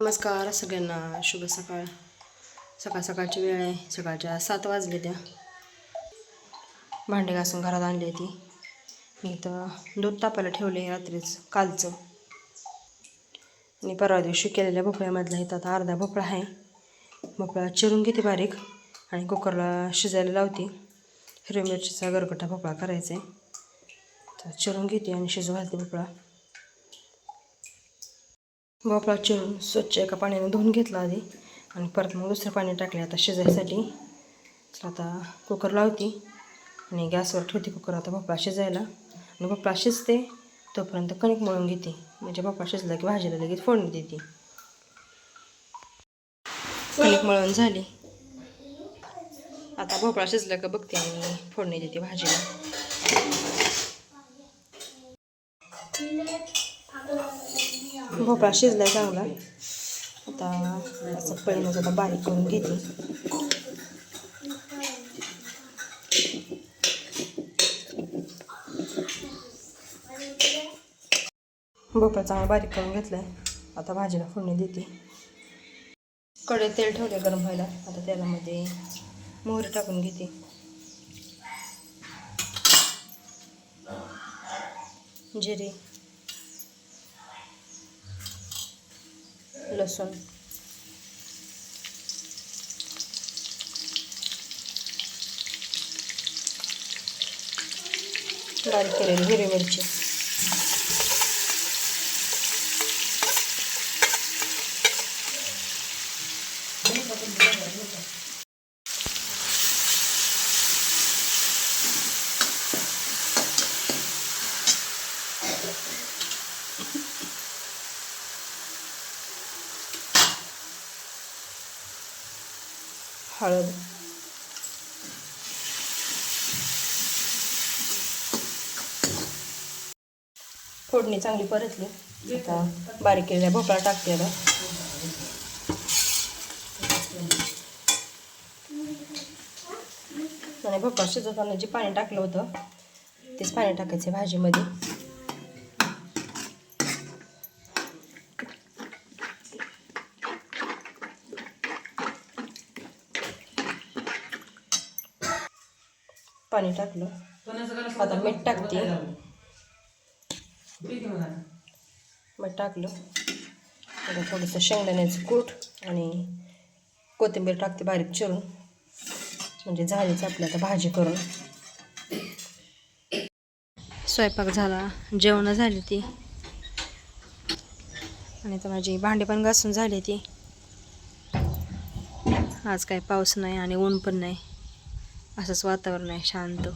नमस्कार सगळ्यांना. शुभ सकाळ. सकाळ सकाळची वेळ आहे. सकाळच्या सात वाजले त्या. भांडे घासून घरात आणली ती मी तर दूध तापायला ठेवले रात्रीच कालचं. आणि परवा दिवशी केलेल्या भोपळ्यामधला इथं आता अर्धा भोपळा आहे. भोपळा चिरून घेते बारीक आणि कुकरला शिजायला लावते. हिरव्या मिरचीचा गरगटा भोपळा करायचा आहे तर चिरून घेते आणि शिजू घालते भोपळा. भोपळा चिरून स्वच्छ एका पाण्याने धुवून घेतला आधी आणि परत मग दुसरं पाणी टाकले आता शिजायसाठी. आता कुकर लावते आणि गॅसवर ठेवते कुकर आता भोपळा शिजायला. आणि भोपळा शिजते तोपर्यंत कणिक मळून घेते. म्हणजे भोपळा शिजला की भाजीला लगेच फोडणी देते. कणिक मळून झाली. आता भोपळा शिजला का बघते आणि फोडणी देते भाजीला. हो, भोपळा शिजलाय चांगला आता असं पहिलं आता बारीक करून घेते. भोपळा चांगला बारीक करून घेतलाय. आता भाजीला फोडणी देते. कडे तेल ठेवले गरम व्हायला. आता तेलामध्ये मोहरी टाकून घेते. जिरे. लसूण बारीक केलेली हिरवी मिरची हळद. फोडणी चांगली परतली. आता बारीक केलेल्या भोपळा टाकते आता. आणि भोपळा शिजवताना जे पाणी टाकलं होतं तेच पाणी टाकायचं भाजीमध्ये. पाणी टाकलं. आता मीठ टाकते. मीठ टाकलं. आता थोडंसं शेंगदाण्याचं कूट आणि कोथिंबीर टाकते बारीक चिरून. म्हणजे झालीच आपल्या आता भाजी करून. स्वयंपाक झाला. जेवणं झाली ती. आणि तर माझी भांडी पण घासून झाली ती. आज काय पाऊस नाही आणि ऊन पण नाही. असंच वातावरण आहे शांत.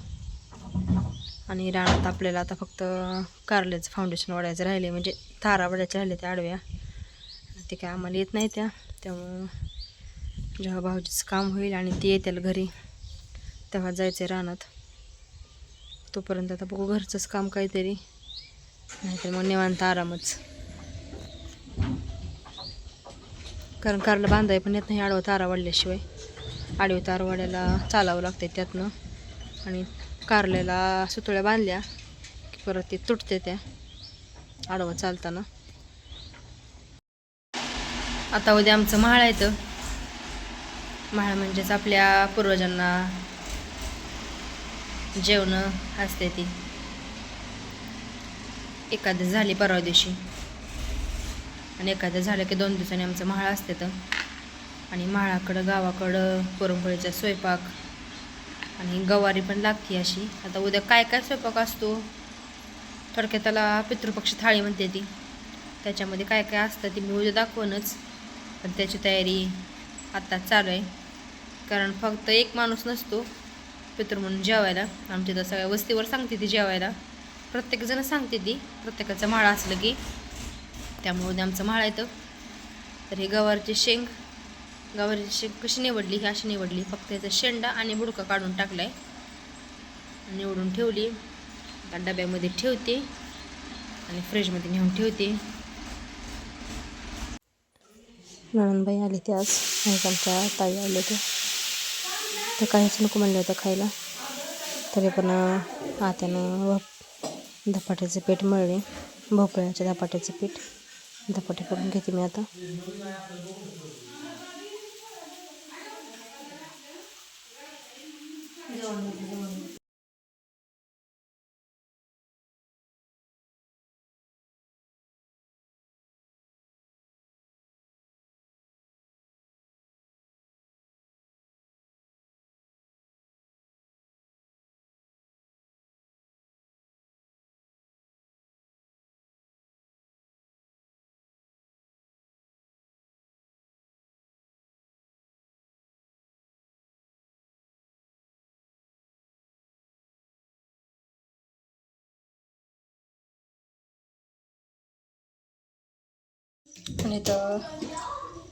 आणि रानात आपल्याला आता फक्त कारल्याचं फाउंडेशन वाढायचं राहिले म्हणजे तारा वाढायच्या राहिले त्या आडव्या. ते काय आम्हाला येत नाही त्या त्यामुळं जेव्हा भाऊजीचं काम होईल आणि ते येतील घरी तेव्हा जायचं आहे रानात. तोपर्यंत आता बघू घरचंच काम काहीतरी नाहीतर मग निवांत आरामच. कारण कारला बांधाय पण येत नाही आडवा तारा वाढल्याशिवाय. आडवी तारवाड्याला चालावं लागते त्यातनं. आणि कारल्याला सुतळ्या बांधल्या की परत ते तुटते त्या आडवं चालताना. आता उद्या आमचं महाळ आहे तर म्हणजेच आपल्या पूर्वजांना जेवणं असते ती. एखादं झाली परवा दिवशी. आणि एखादं झालं की दोन दिवसांनी आमचं महाळ असते तर आणि म्हाळाकडं गावाकडं पुरणपोळीचा स्वयंपाक आणि गवारी पण लागते अशी. आता उद्या काय काय स्वयंपाक असतो? थोडक्यात त्याला पितृपक्ष थाळी म्हणते ती. त्याच्यामध्ये काय काय असतं ती मी उद्या दाखवूनच पण त्याची तयारी आत्ता चालू आहे. कारण फक्त एक माणूस नसतो पितृ म्हणून जेवायला. आमच्या तर सगळ्या वस्तीवर सांगते ती जेवायला. प्रत्येकजण सांगते ती. प्रत्येकाचं माळा असलं की. त्यामुळे उद्या आमचं माळा येतं तर हे गवारचे शेंग गवारीची कशी निवडली ही अशी निवडली. फक्त याचा शेंडा आणि बुडका काढून टाकला आहे निवडून ठेवली. आता डब्यामध्ये ठेवते. आणि फ्रीजमध्ये नेऊन ठेवते. नणंदबाई आली ते आज. आणि आमच्या ताई आले ते. तर काहीच नको म्हणलं होतं खायला. तरी पण आत्यानं व धपाट्याचं पीठ मळले. भोपळ्याच्या धपाट्याचं पीठ. धपाटे करून घेते मी आता. Buongiorno, buongiorno. आणि तर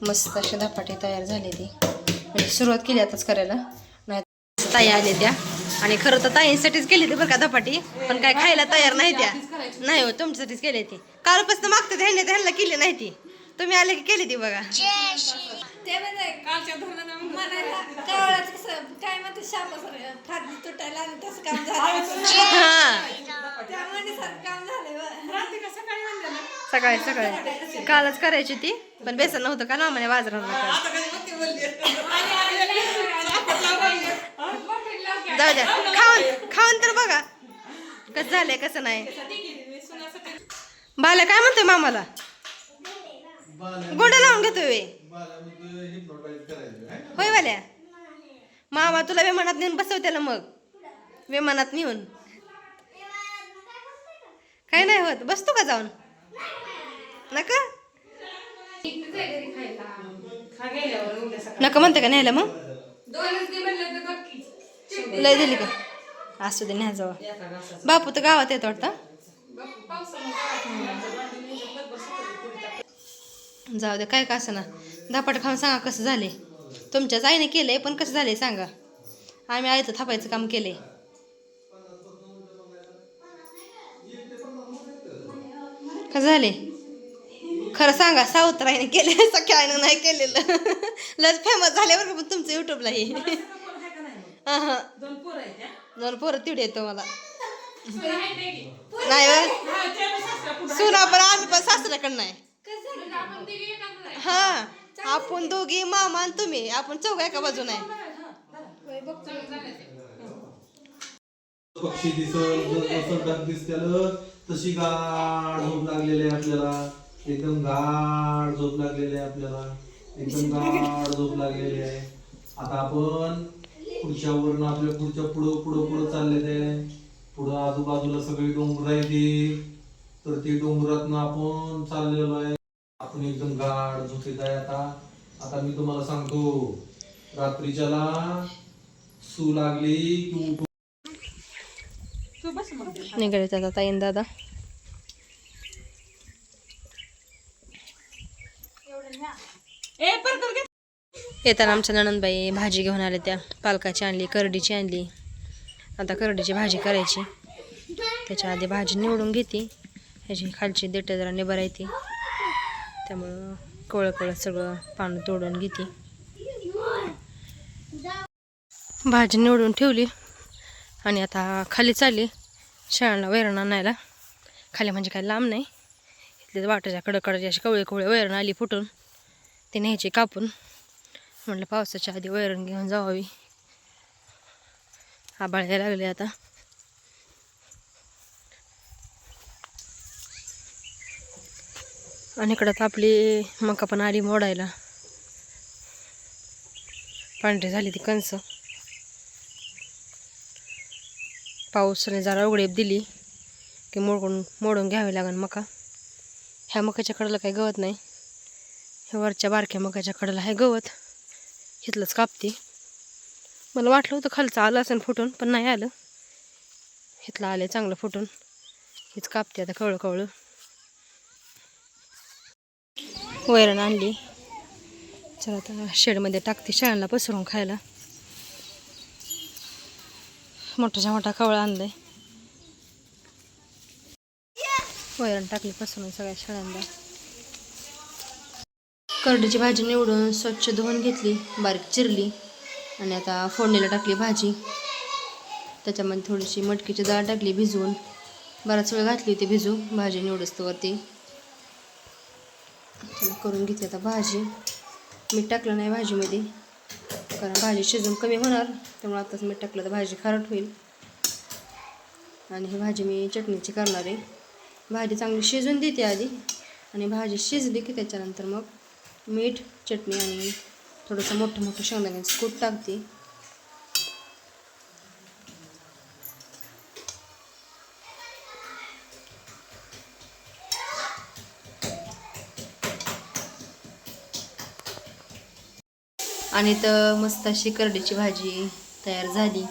मस्त असे धपाटे तयार झाले ते. म्हणजे सुरुवात केली आताच करायला. नाही ताई आले त्या. आणि खरं तर ताईंसाठीच केली ते बरं का धपाटी. पण काय खायला तयार नाही त्या. नाही हो तुमच्यासाठीच केली ती. कालपासून मागतं ह्यांनी त्यांना केली नाही ती. तुम्ही आले की केली ती बघा. ते म्हणायला कावळाचं कसं काय म्हणते शापासारखं फाटली तुटायला आणि तसं काम झालं. हा. सकाळी सकाळी. कालच करायची ती पण बेसन नव्हतं का ना म्हणे जाऊ द्या. खाऊन खाऊन तर बघा. कसं झालंय कसं नाही. बाला काय म्हणतोय मामाला? गोंडा लावून घेतोय वे. होय वाल्या मामा तुला विमानात नेऊन बसव त्याला मग. विमानात नेऊन. काय नाही होत. बसतो का जाऊन? नका. नका म्हणते का न्यायला मग? लय दिली का? असू दे न्या जवळ बापू तर गावात येतो वाटतं. जाऊ दे काय का असं ना धापाट खाऊन सांगा कसं झाले. तुमच्याच आईने केलंय पण कसं झाले सांगा. आम्ही आईचं थापायचं काम केलंय. कसं झाले? खरं सांगा सावत्राईने केले सख्या आईनं नाही केलेलं. लस फेमस झाल्यावर का पण तुमचं युट्यूबला हे. दोन पोरं तिवडे येतो मला नाही? सुना पण आम्ही पण सासऱ्याकडं नाही हा. आपण दोघी मामा आणि तुम्ही. आपण चौघा एका बाजून आहे. तशी गाढ झोप लागलेली आहे आपल्याला. एकदम गाढ झोप लागलेली आहे आपल्याला. एकदम गाढ झोप लागलेली आहे. आता आपण पुढच्या वरून आपल्या पुढच्या पुढं पुढं पुढं चालले ते. पुढं आजूबाजूला सगळी डोंगर आहे ती तर ते डोंगरातनं आपण चाललेलो आहे. आपण एकदम गाढ झोपेत आहे आता. आता मी तुम्हाला सांगतो रात्रीच्याला सू लागली की निघाले आता ताईन दादा. येताना आमच्या नणंदबाई भाजी घेऊन आल्या त्या. पालकाची आणली करडीची आणली. आता करडीची भाजी करायची. त्याच्या आधी भाजी निवडून घेते. ह्याची खालची देठ जरा निबर त्यामुळं कवळं कवळं सगळं पानं तोडून घेते. भाजी निवडून ठेवली. आणि आता खाली चालली. शाळांना वैरण आणायला. खाली म्हणजे काय लांब नाही. इथले वाटाच्या कडकडाची अशी कवळे कवळे वैरण आली फुटून. ते न्यायची कापून. म्हटलं पावसाच्या आधी वैरण घेऊन जावावी. आबाळ यायला लागले आता. आणि इकडं तर आपली मका पण आली मोडायला. पांढरी झाली ती कणसं. पाऊसने जरा उघडीप दिली की मोडून मोडून घ्यावी लागेल मका. ह्या मकाच्या कडेला काही गवत नाही. ह्या वरच्या बारक्या मकाच्या कडेला आहे गवत. इथलंच कापते. मला वाटलं होतं खालचं आलं असेल फुटून पण नाही आलं. इथलं आलं चांगलं फुटून. हीच कापते आता कवळं कवळं वैरण आणली. चला आता शेडमध्ये टाकते शाळांना पसरून खायला. मोठाच्या मोठा कवळा आणलाय. वैरण टाकली पसरून सगळ्या शेळ्यांना. करडीची भाजी निवडून स्वच्छ धुवून घेतली बारीक चिरली आणि आता फोडणीला टाकली भाजी. त्याच्यामध्ये थोडीशी मटकीची डाळ टाकली भिजवून. बराच वेळ घातली होती भिजू भाजी निवडस वरती. करून घेतली आता भाजी. मीठ टाकलं नाही भाजीमध्ये. कारण भाजी शिजून कमी होणार त्यामुळे आताच मीठ टाकलं तर भाजी खारट होईल. आणि ही भाजी मी चटणीची करणार आहे. भाजी चांगली शिजून देते आधी आणि भाजी शिजली की त्याच्यानंतर मग मीठ चटणी आणि थोडंसं मोठं मोठं शेंगदाण्याचं कूट टाकते. आणि तर मस्त अशी करडीची भाजी तयार झाली.